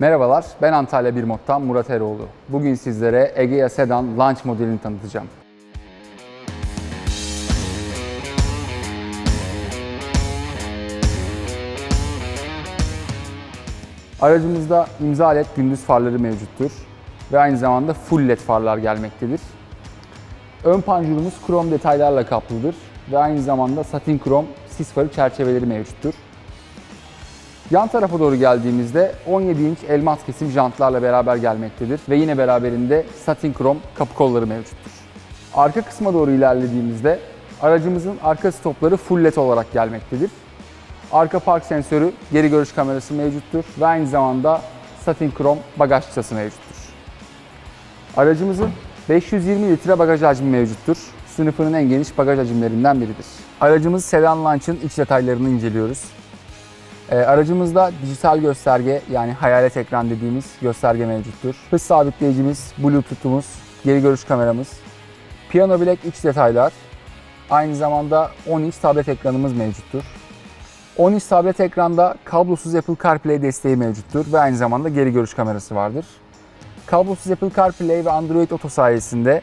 Merhabalar, ben Antalya Bir Mod'dan Murat Eroğlu. Bugün sizlere Egea Sedan Launch modelini tanıtacağım. Aracımızda imza led gündüz farları mevcuttur ve aynı zamanda full led farlar gelmektedir. Ön panjurumuz krom detaylarla kaplıdır ve aynı zamanda satin krom sis farı çerçeveleri mevcuttur. Yan tarafa doğru geldiğimizde 17 inç elmas kesim jantlarla beraber gelmektedir ve yine beraberinde satin krom kapı kolları mevcuttur. Arka kısma doğru ilerlediğimizde aracımızın arka stopları full led olarak gelmektedir. Arka park sensörü, geri görüş kamerası mevcuttur ve aynı zamanda satin krom bagaj çıtası mevcuttur. Aracımızın 520 litre bagaj hacmi mevcuttur. Sınıfının en geniş bagaj hacimlerinden biridir. Aracımız Sedan Launch'ın iç detaylarını inceliyoruz. Ee, aracımızda dijital gösterge yani hayalet ekran dediğimiz gösterge mevcuttur. Hız sabitleyicimiz, bluetooth'umuz, geri görüş kameramız, piyano bilek iç detaylar, aynı zamanda 10 inç tablet ekranımız mevcuttur. 10 inç tablet ekranda kablosuz Apple CarPlay desteği mevcuttur ve aynı zamanda geri görüş kamerası vardır. Kablosuz Apple CarPlay ve Android Auto sayesinde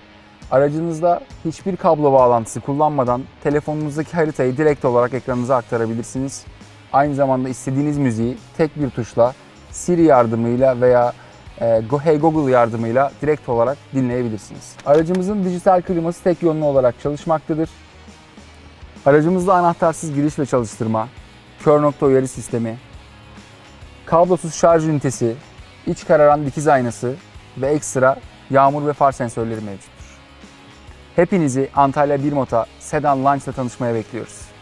aracınızda hiçbir kablo bağlantısı kullanmadan telefonunuzdaki haritayı direkt olarak ekranınıza aktarabilirsiniz. Aynı zamanda istediğiniz müziği tek bir tuşla Siri yardımıyla veya e, Hey Google yardımıyla direkt olarak dinleyebilirsiniz. Aracımızın dijital kliması tek yönlü olarak çalışmaktadır. Aracımızda anahtarsız giriş ve çalıştırma, kör nokta uyarı sistemi, kablosuz şarj ünitesi, iç kararan dikiz aynası ve ekstra yağmur ve far sensörleri mevcuttur. Hepinizi Antalya 1 Mota Sedan Launch'la tanışmaya bekliyoruz.